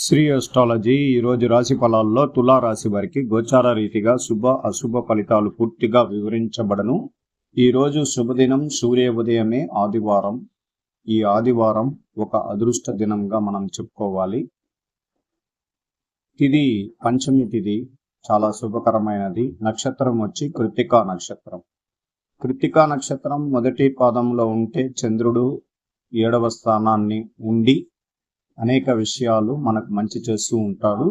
Shri astrology ఈరోజు రాశి ఫలాల్లో తులా రాశి వారికి గోచార రీతిగా శుభ అశుభ ఫలితాలు పూర్తిగా వివరించబడను. ఈరోజు శుభదినం సూర్య ఉదయమే ఆదివారం. ఈ ఆదివారం ఒక అదృష్ట దినంగా మనం చెప్పుకోవాలి. తిది పంచమి తిది చాలా శుభకరమైనది. నక్షత్రం వచ్చి కృతికా నక్షత్రం. కృత్తికా నక్షత్రం మొదటి పాదంలో ఉంటే చంద్రుడు ఏడవ స్థానాన్ని ఉండి అనేక విషయాలు మనకు మంచి చేస్తూ ఉంటాడు.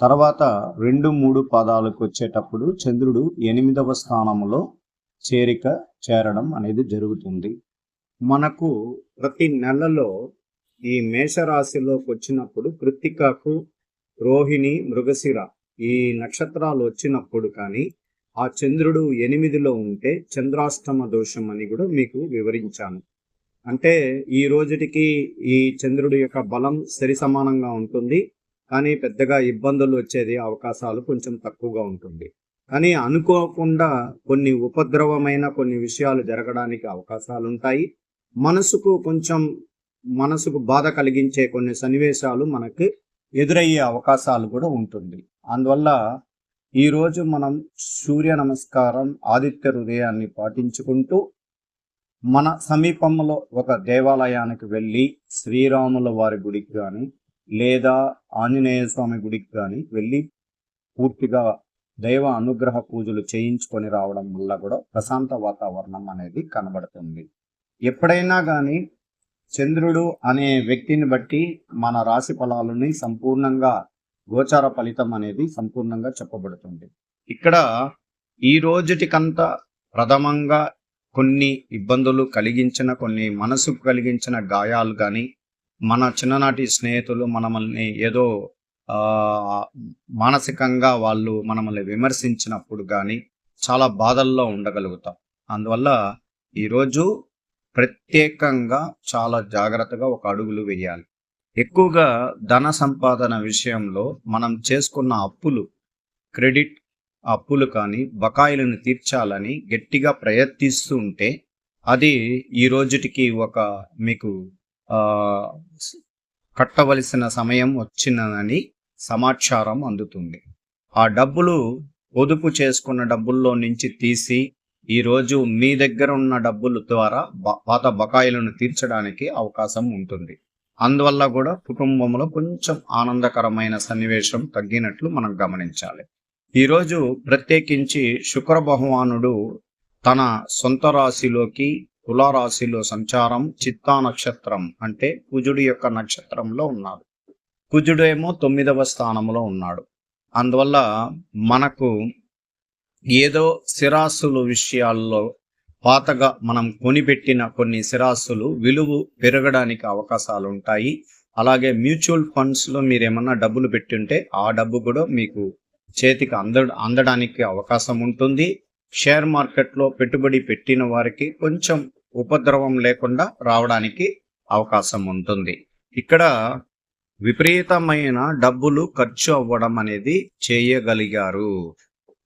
తర్వాత రెండు మూడు పాదాలకు వచ్చేటప్పుడు చంద్రుడు ఎనిమిదవ స్థానంలో చేరిక చేరడం అనేది జరుగుతుంది. మనకు ప్రతి నెలలో ఈ మేషరాశిలోకి వచ్చినప్పుడు కృత్తికకు రోహిణి మృగశిర ఈ నక్షత్రాలు వచ్చినప్పుడు కానీ ఆ చంద్రుడు ఎనిమిదిలో ఉంటే చంద్రాష్టమ దోషం అని కూడా మీకు వివరించాను. అంటే ఈ రోజుటికి ఈ చంద్రుడి యొక్క బలం సరి సమానంగా ఉంటుంది. కానీ పెద్దగా ఇబ్బందులు వచ్చేది అవకాశాలు కొంచెం తక్కువగా ఉంటుంది. కానీ అనుకోకుండా కొన్ని ఉపద్రవమైన కొన్ని విషయాలు జరగడానికి అవకాశాలు ఉంటాయి మనసుకు కొంచెం మనసుకు బాధ కలిగించే కొన్ని సన్నివేశాలు మనకి ఎదురయ్యే అవకాశాలు కూడా ఉంటుంది. అందువల్ల ఈరోజు మనం సూర్య నమస్కారం ఆదిత్య హృదయాన్ని పాటించుకుంటూ మన సమీపంలో ఒక దేవాలయానికి వెళ్ళి శ్రీరాముల వారి గుడికి కానీ లేదా ఆంజనేయ స్వామి గుడికి కానీ వెళ్ళి పూర్తిగా దైవ అనుగ్రహ పూజలు చేయించుకొని రావడం వల్ల కూడా ప్రశాంత వాతావరణం అనేది కనబడుతుంది. ఎప్పుడైనా కానీ చంద్రుడు అనే వ్యక్తిని బట్టి మన రాశి ఫలాలని సంపూర్ణంగా గోచార ఫలితం అనేది సంపూర్ణంగా చెప్పబడుతుంది. ఇక్కడ ఈ రోజుటికంతా ప్రథమంగా కొన్ని ఇబ్బందులు కలిగించిన కొన్ని మనసుకు కలిగించిన గాయాలు కానీ మన చిన్ననాటి స్నేహితులు మనల్ని ఏదో మానసికంగా వాళ్ళు మనల్ని విమర్శించినప్పుడు కానీ చాలా బాధల్లో ఉండగలుగుతాం. అందువల్ల ఈరోజు ప్రత్యేకంగా చాలా జాగ్రత్తగా ఒక అడుగులు వేయాలి. ఎక్కువగా ధన సంపాదన విషయంలో మనం చేసుకున్న అప్పులు క్రెడిట్ అప్పులు కానీ బకాయిలను తీర్చాలని గట్టిగా ప్రయత్నిస్తూ ఉంటే అది ఈ రోజుటికి ఒక మీకు కట్టవలసిన సమయం వచ్చిందని సమాచారం అందుతుంది. ఆ డబ్బులు పొదుపు చేసుకున్న డబ్బుల్లో నుంచి తీసి ఈ రోజు మీ దగ్గర ఉన్న డబ్బుల ద్వారా బ- పాత బకాయిలను తీర్చడానికి అవకాశం ఉంటుంది. అందువల్ల కూడా కుటుంబంలో కొంచెం ఆనందకరమైన సన్నివేశం తగ్గినట్లు మనం గమనించాలి. ఈరోజు ప్రత్యేకించి శుక్ర భగవానుడు తన సొంత రాశిలోకి తులారాశిలో సంచారం చిత్తా నక్షత్రం అంటే కుజుడి యొక్క నక్షత్రంలో ఉన్నాడు. కుజుడేమో తొమ్మిదవ స్థానంలో ఉన్నాడు. అందువల్ల మనకు ఏదో సిరాసులు విషయాల్లో పాతగా మనం కొనిపెట్టిన కొన్ని సిరాసులు విలువ పెరగడానికి అవకాశాలు ఉంటాయి అలాగే మ్యూచువల్ ఫండ్స్లో మీరు ఏమన్నా డబ్బులు పెట్టుంటే ఆ డబ్బు కూడా మీకు చేతికి అంద అందడానికి అవకాశం ఉంటుంది. షేర్ మార్కెట్లో పెట్టుబడి పెట్టిన వారికి కొంచెం ఉపద్రవం లేకుండా రావడానికి అవకాశం ఉంటుంది. ఇక్కడ విపరీతమైన డబ్బులు ఖర్చు అవ్వడం అనేది చేయగలిగారు.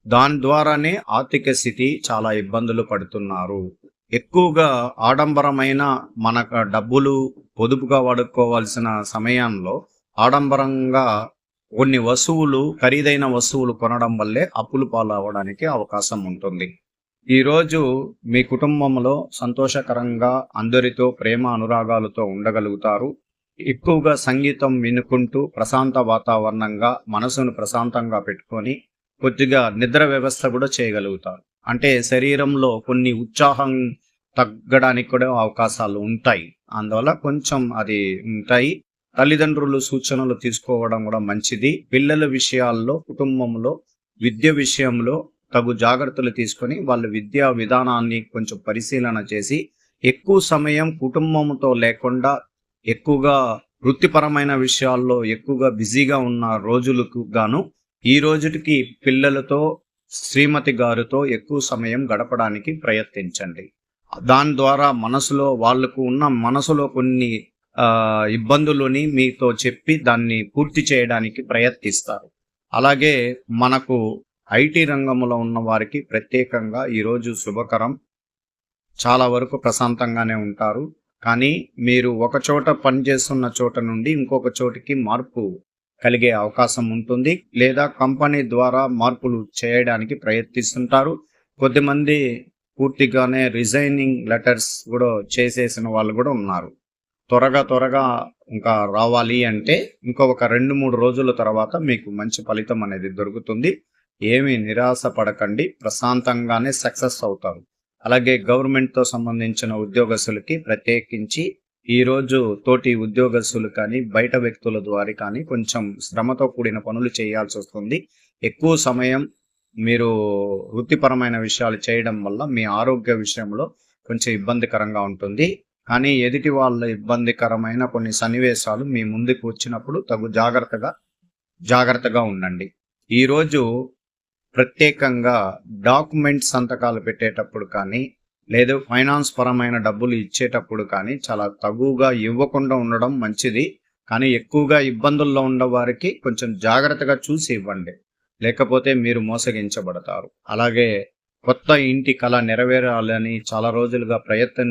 దాని ద్వారానే ఆర్థిక స్థితి చాలా ఇబ్బందులు పడుతున్నారు. ఎక్కువగా ఆడంబరమైన మనకు డబ్బులు పొదుపుగా వాడుకోవాల్సిన సమయంలో ఆడంబరంగా కొన్ని వస్తువులు ఖరీదైన వస్తువులు కొనడం వల్లే అప్పులు పాలు అవ్వడానికి అవకాశం ఉంటుంది. ఈరోజు మీ కుటుంబంలో సంతోషకరంగా అందరితో ప్రేమ అనురాగాలతో ఉండగలుగుతారు. ఎక్కువగా సంగీతం వినుకుంటూ ప్రశాంత వాతావరణంగా మనసును ప్రశాంతంగా పెట్టుకొని కొద్దిగా నిద్ర వ్యవస్థ కూడా చేయగలుగుతారు. అంటే శరీరంలో కొన్ని ఉత్సాహం తగ్గడానికి కూడా అవకాశాలు ఉంటాయి. అందువల్ల కొంచెం అది ఉంటాయి. తల్లిదండ్రులు సూచనలు తీసుకోవడం కూడా మంచిది. పిల్లల విషయాల్లో కుటుంబంలో విద్య విషయంలో తగు జాగ్రత్తలు తీసుకొని వాళ్ళ విద్యా విధానాన్ని కొంచెం పరిశీలన చేసి ఎక్కువ సమయం కుటుంబంతో లేకుండా ఎక్కువగా వృత్తిపరమైన విషయాల్లో ఎక్కువగా బిజీగా ఉన్న రోజులకు గాను ఈ రోజుటికి పిల్లలతో శ్రీమతి గారితో ఎక్కువ సమయం గడపడానికి ప్రయత్నించండి. దాని ద్వారా మనసులో వాళ్ళకు ఉన్న మనసులో కొన్ని ఇబ్బందులని మీతో చెప్పి దాన్ని పూర్తి చేయడానికి ప్రయత్నిస్తారు. అలాగే మనకు ఐటీ రంగంలో ఉన్న వారికి ప్రత్యేకంగా ఈరోజు శుభకరం. చాలా వరకు ప్రశాంతంగానే ఉంటారు. కానీ మీరు ఒక చోట పనిచేస్తున్న చోట నుండి ఇంకొక చోటికి మార్పు కలిగే అవకాశం ఉంటుంది. లేదా కంపెనీ ద్వారా మార్పులు చేయడానికి ప్రయత్నిస్తుంటారు. కొద్దిమంది పూర్తిగానే రిజైనింగ్ లెటర్స్ కూడా చేసేసిన వాళ్ళు కూడా ఉన్నారు. త్వరగా త్వరగా ఇంకా రావాలి అంటే ఇంకొక రెండు మూడు రోజుల తర్వాత మీకు మంచి ఫలితం అనేది దొరుకుతుంది. ఏమీ నిరాశ పడకండి. ప్రశాంతంగానే సక్సెస్ అవుతారు. అలాగే గవర్నమెంట్తో సంబంధించిన ఉద్యోగస్తులకి ప్రత్యేకించి ఈరోజు తోటి ఉద్యోగస్తులు కానీ బయట వ్యక్తుల ద్వారా కానీ కొంచెం శ్రమతో కూడిన పనులు చేయాల్సి వస్తుంది. ఎక్కువ సమయం మీరు వృత్తిపరమైన విషయాలు చేయడం వల్ల మీ ఆరోగ్య విషయంలో కొంచెం ఇబ్బందికరంగా ఉంటుంది. కానీ ఎదుటి వాళ్ళ ఇబ్బందికరమైన కొన్ని సన్నివేశాలు మీ ముందుకు వచ్చినప్పుడు తగు జాగ్రత్తగా జాగ్రత్తగా ఉండండి. ఈరోజు ప్రత్యేకంగా డాక్యుమెంట్ సంతకాలు పెట్టేటప్పుడు కానీ లేదు ఫైనాన్స్ పరమైన డబ్బులు ఇచ్చేటప్పుడు కానీ చాలా తగుగా ఇవ్వకుండా ఉండడం మంచిది. కానీ ఎక్కువగా ఇబ్బందుల్లో ఉన్న వారికి కొంచెం జాగ్రత్తగా చూసి ఇవ్వండి. లేకపోతే మీరు మోసగించబడతారు. అలాగే కొత్త ఇంటి కళ నెరవేరాలని చాలా రోజులుగా ప్రయత్నం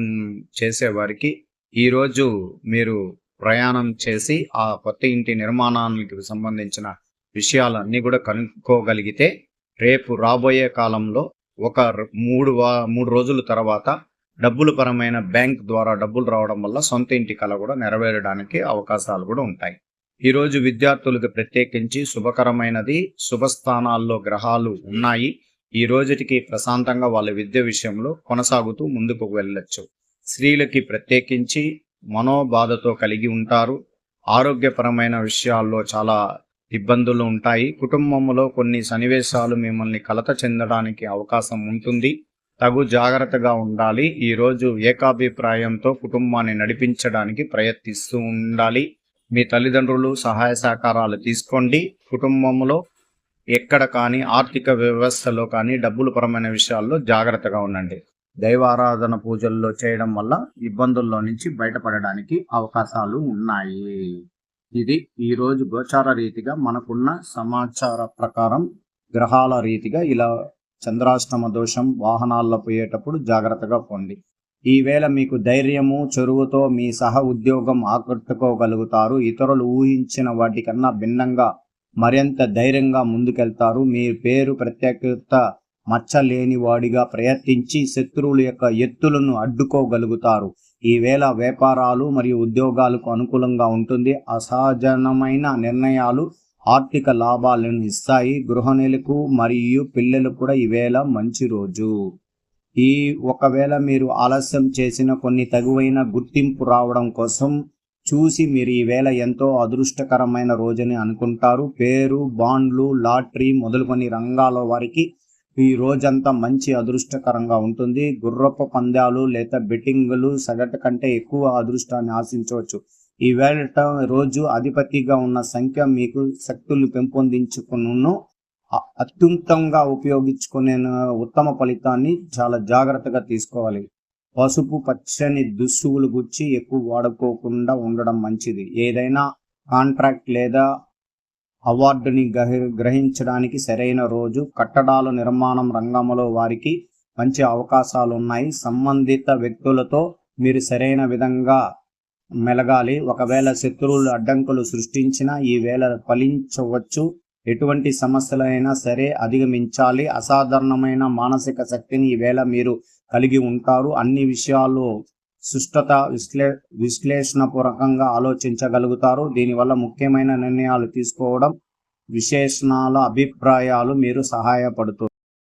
చేసేవారికి ఈరోజు మీరు ప్రయాణం చేసి ఆ కొత్త ఇంటి నిర్మాణానికి సంబంధించిన విషయాలన్నీ కూడా కనుక్కోగలిగితే రేపు రాబోయే కాలంలో ఒక మూడు వా మూడు రోజుల తర్వాత డబ్బుల పరమైన బ్యాంక్ ద్వారా డబ్బులు రావడం వల్ల సొంత ఇంటి కళ కూడా నెరవేరడానికి అవకాశాలు కూడా ఉంటాయి. ఈ రోజు విద్యార్థులకు ప్రత్యేకించి శుభకరమైనది శుభస్థానాల్లో గ్రహాలు ఉన్నాయి. ఈ రోజుటికి ప్రశాంతంగా వాళ్ళ విద్య విషయంలో కొనసాగుతూ ముందుకు వెళ్ళొచ్చు. స్త్రీలకి ప్రత్యేకించి మనోబాధతో కలిగి ఉంటారు. ఆరోగ్యపరమైన విషయాల్లో చాలా ఇబ్బందులు ఉంటాయి. కుటుంబంలో కొన్ని సన్నివేశాలు మిమ్మల్ని కలత చెందడానికి అవకాశం ఉంటుంది. తగు జాగ్రత్తగా ఉండాలి. ఈరోజు ఏకాభిప్రాయంతో కుటుంబాన్ని నడిపించడానికి ప్రయత్నిస్తూ ఉండాలి. మీ తల్లిదండ్రులు సహాయ సహకారాలు తీసుకోండి. కుటుంబంలో ఎక్కడ కానీ ఆర్థిక వ్యవస్థలో కానీ డబ్బుల పరమైన విషయాల్లో జాగ్రత్తగా ఉండండి. దైవారాధన పూజల్లో చేయడం వల్ల ఇబ్బందుల్లో నుంచి బయటపడడానికి అవకాశాలు ఉన్నాయి. ఇది ఈరోజు గోచార రీతిగా మనకున్న సమాచార ప్రకారం గ్రహాల రీతిగా ఇలా చంద్రాష్టమ దోషం వాహనాల్లో పోయేటప్పుడు జాగ్రత్తగా పోండి. ఈవేళ మీకు ధైర్యము చొరువుతో మీ సహ ఉద్యోగం ఆకట్టుకోగలుగుతారు. ఇతరులు ఊహించిన వాటికన్నా భిన్నంగా మరింత ధైర్యంగా ముందుకెళ్తారు. మీ పేరు ప్రత్యేకత మచ్చలేని వాడిగా ప్రయత్నించి శత్రువుల యొక్క ఎత్తులను అడ్డుకోగలుగుతారు. ఈవేళ వ్యాపారాలు మరియు ఉద్యోగాలకు అనుకూలంగా ఉంటుంది. అసహజనమైన నిర్ణయాలు ఆర్థిక లాభాలను ఇస్తాయి. గృహిణులకు మరియు పిల్లలకు కూడా ఈవేళ మంచి రోజు. ఈ ఒకవేళ మీరు ఆలస్యం చేసిన కొన్ని తగువైన గుర్తింపు రావడం కోసం చూసి మీరు ఈవేళ ఎంతో అదృష్టకరమైన రోజని అనుకుంటారు. పేరు బాండ్లు లాటరీ మొదలుకొని రంగాల వారికి ఈ రోజంతా మంచి అదృష్టకరంగా ఉంటుంది. గుర్రపు పందాలు లేదా బెట్టింగులు సగటు కంటే ఎక్కువ అదృష్టాన్ని ఆశించవచ్చు. ఈ వేళ రోజు అధిపతిగా ఉన్న సంఖ్య మీకు శక్తులు పెంపొందించుకును అత్యుత్తంగా ఉపయోగించుకునే ఉత్తమ ఫలితాన్ని చాలా జాగ్రత్తగా తీసుకోవాలి. పసుపు పచ్చని దుస్తువులు గుచ్చి ఎక్కువ వాడుకోకుండా ఉండడం మంచిది. ఏదైనా కాంట్రాక్ట్ లేదా అవార్డుని గ్రహించడానికి సరైన రోజు కట్టడాల నిర్మాణం రంగంలో వారికి మంచి అవకాశాలు ఉన్నాయి సంబంధిత వ్యక్తులతో మీరు సరైన విధంగా మెలగాలి. ఒకవేళ శత్రువులు అడ్డంకులు సృష్టించినా ఈ వేళ ఫలించవచ్చు. ఎటువంటి సమస్యలైనా సరే అధిగమించాలి. అసాధారణమైన మానసిక శక్తిని ఈవేళ మీరు కలిగి ఉంటారు. అన్ని విషయాలు సుష్టత విశ్లే విశ్లేషణపూర్వకంగా ఆలోచించగలుగుతారు. దీనివల్ల ముఖ్యమైన నిర్ణయాలు తీసుకోవడం విశేషణాల అభిప్రాయాలు మీరు సహాయపడుతుంది